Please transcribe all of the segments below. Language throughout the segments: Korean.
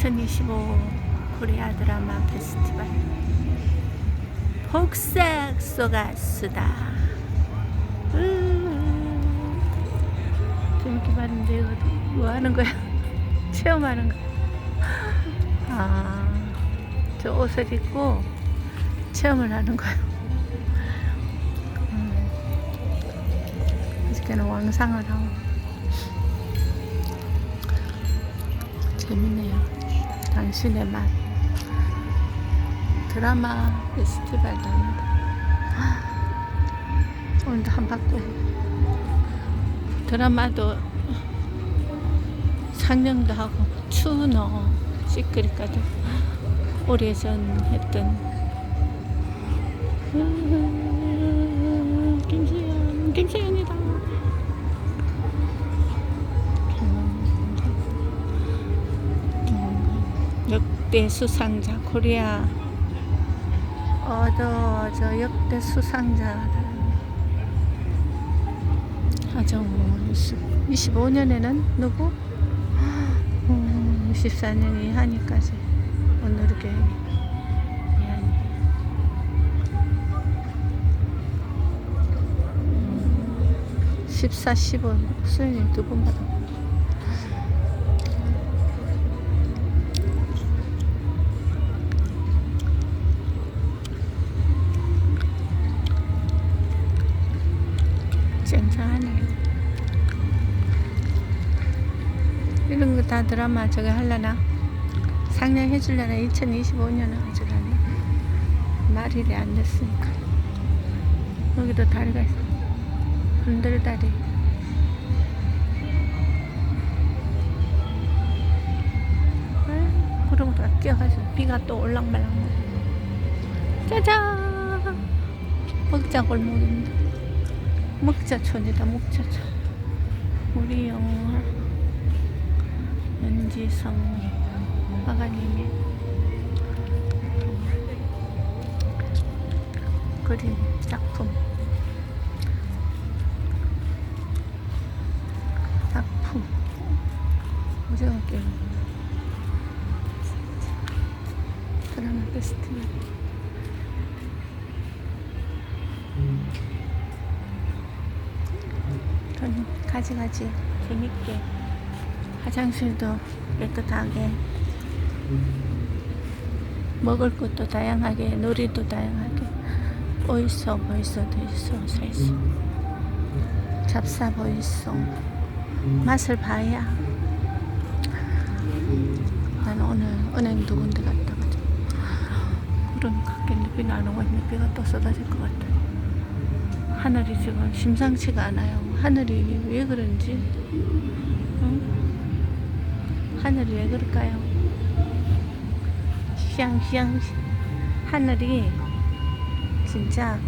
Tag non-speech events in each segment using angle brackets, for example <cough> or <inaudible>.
2025 코리아 드라마 페스티벌 복색 소가수다 으, 재밌게 봤는데 이거 뭐 하는 거야? <laughs> 체험하는 거. 아, 저 옷을 입고 체험을 하는 거야. 음, 어저께는 왕상을 하고 재밌네요. 당신의 맛. 드라마 페스티벌 다닌다. 오늘도 한 바퀴. 드라마도 상영도 하고 추노 시크릿까지 오래전 했던 음, 김세연 김세연 역대 수상자 코리아 어저 저 역대 수상자를 하정우 25년에는 누구? 음, 24년이 하니까지 오늘게 미안해. 14, 15 수연이 두번 받아. 쨍 드라마 저기 할라나? 상영 해줄려나? 2025년은 아직아니 말일이 안 됐으니까. 여기도 다리가 있어. 흔들다리. 아유, 구름 다 끼어가지고 비가 또 올랑말랑. 짜잔! 먹자 골목입니다. 먹자촌이다, 먹자촌. 우리 영화. 연지성 화가님의 그림 작품. 작품. 오징어 게임 드라마 페스티벌. 저는 가지가지 재밌게 화장실도 깨끗하게 먹을 것도 다양하게 놀이도 다양하게. 보이소 보이소도 있어 셋이 잡사 보이소 맛을 봐야. 나는 오늘 은행 두 군데 갔다 가자. 구름 같겠네 비 나는 거 있네. 비가 또 쏟아질 것 같아. 하늘이 지금 심상치가 않아요. 하늘이 왜 그런지. 응? 하늘이 왜 그럴까요? 샹샹 하늘이 진짜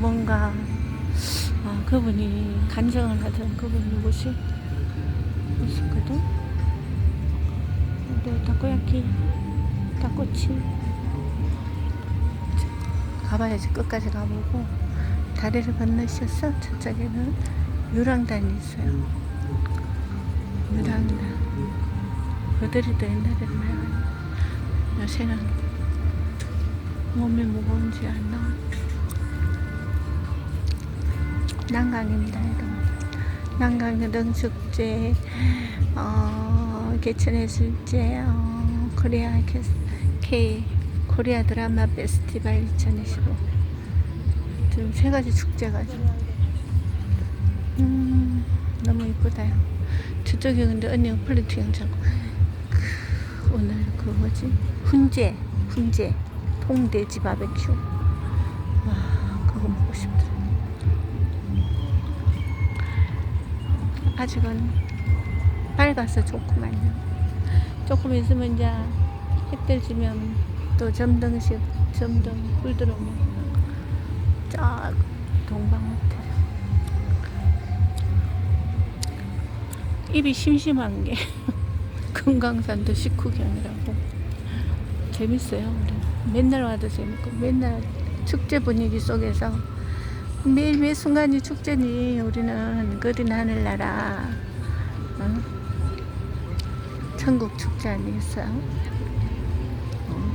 뭔가 아, 그분이 간증을 하던 그분 누구시? 있었거든? 근데 타코야키 타코치 가봐야지 끝까지 가보고 다리를 건너셔서 저쪽에는 유랑단이 있어요 유랑단 그들이 또 옛날에 많이 요새는 몸이 무거운지 안 나와 난강입니다 여러분. 난강 등축제 어, 개천해술제 어, 코리아 K 코리아 드라마 페스티벌 2025 지금 세 가지 축제가 지금 음 너무 이쁘다요 저쪽에 근데 언니가 영상 그, 오늘 그 뭐지? 훈제 훈제 통돼지 바베큐. 와 그거 먹고 싶다. 아직은 밝아서 좋구만요. 조금 있으면 이제 햇들 지면 또 점등식 점등 불 들어오면 쫙 동방호텔 입이 심심한 게 <laughs> 금강산도 식후경이라고 재밌어요. 우리. 맨날 와도 재밌고 맨날 축제 분위기 속에서 매일 매 순간이 축제니 우리는 그린 하늘나라 어? 천국 축제 아니겠어요? 어.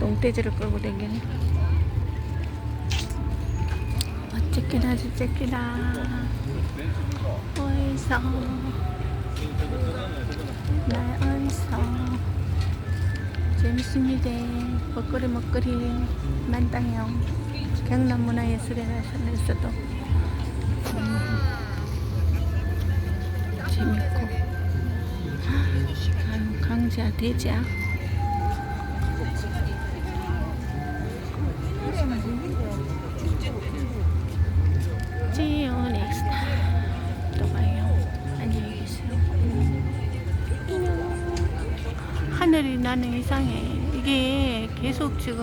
똥돼지를 끌고 다니네. 어쨌기나 저쨌기나 어디서 날 어디서 재밌습니다. 먹거리 먹거리. 만땅형. 경남문화예술회에서도. 음, 재밌고. 아유, 강지야 돼 나는 이상해. 이게 계속 지금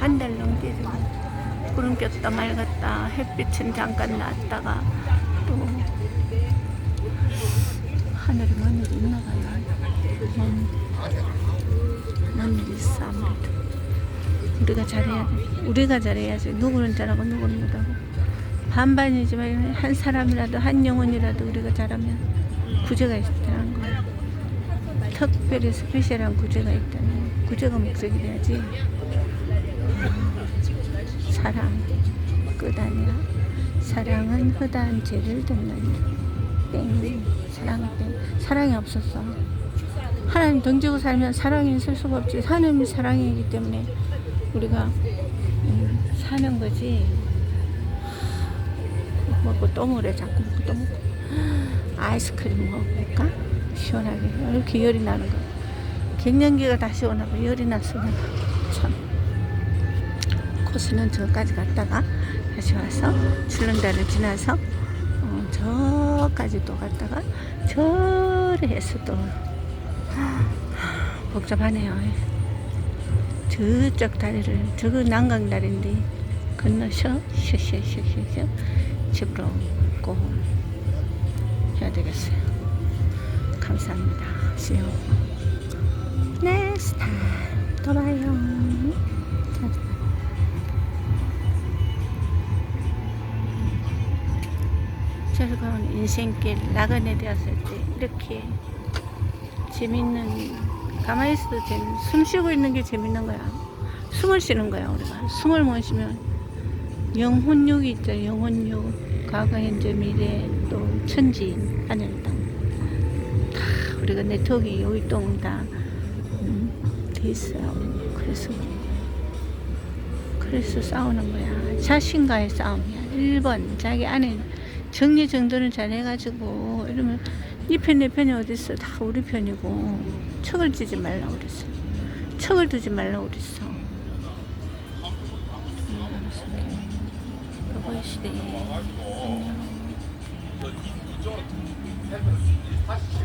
한 달 넘게 지금 구름 꼈다 맑았다 햇빛은 잠깐 났다가 또 하늘이 뭔 일이 있나 봐요 뭔, 뭔 일이 있어 아무래도. 우리가 잘해야 돼. 우리가 잘해야지. 누구는 잘하고 누구는 못하고. 반반이지만 한 사람이라도 한 영혼이라도 우리가 잘하면 구제가 있다는 거예요 특별히 스페셜한 구제가 있다는 구제가 목적이 돼야지. 사랑 끝 아니야 사랑은 허다한 죄를 덮는 땡 사랑 땡. 사랑이 없었어. 하나님 던지고 살면 사랑이 있을 수가 없지. 하나님이 사랑이기 때문에 우리가 음, 사는 거지. 먹고 또 먹으래 자꾸 먹고 또 먹고. 아이스크림 먹어볼까? 시원하게 이렇게 열이 나는 거 갱년기가 다시 오나 봐 열이 났으나 참 코스는 저까지 갔다가 다시 와서 출렁다를 지나서 어, 저까지 또 갔다가 저를 해서 또 복잡하네요 저쪽 다리를 저거 난강 다리인데 건너서 슉슉슉슉슉 집으로 고 해야 되겠어요 감사합니다. You. Next time. 또 봐요. 즐거운 인생길 나그네 되었을 때 이렇게 재밌는 가만히 있어도 재밌 숨 쉬고 있는 게 재밌는 거야. 숨을 쉬는 거야 우리가. 숨을 못 쉬면. 영혼육이 있죠. 영혼육 과거 현재 미래 또 천지인 하늘 우리가 네트워크 여기 똥다 음, 돼 있어요 그래서 그래서 싸우는 거야 자신과의 싸움이야 1번 자기 안에 정리 정돈을 잘 해가지고 이러면 네 편, 내 편이 어딨어. 다 우리 편이고. 척을 지지 말라고 그랬어. 척을 두지 말라고 그랬어. 음, 시대. 안녕.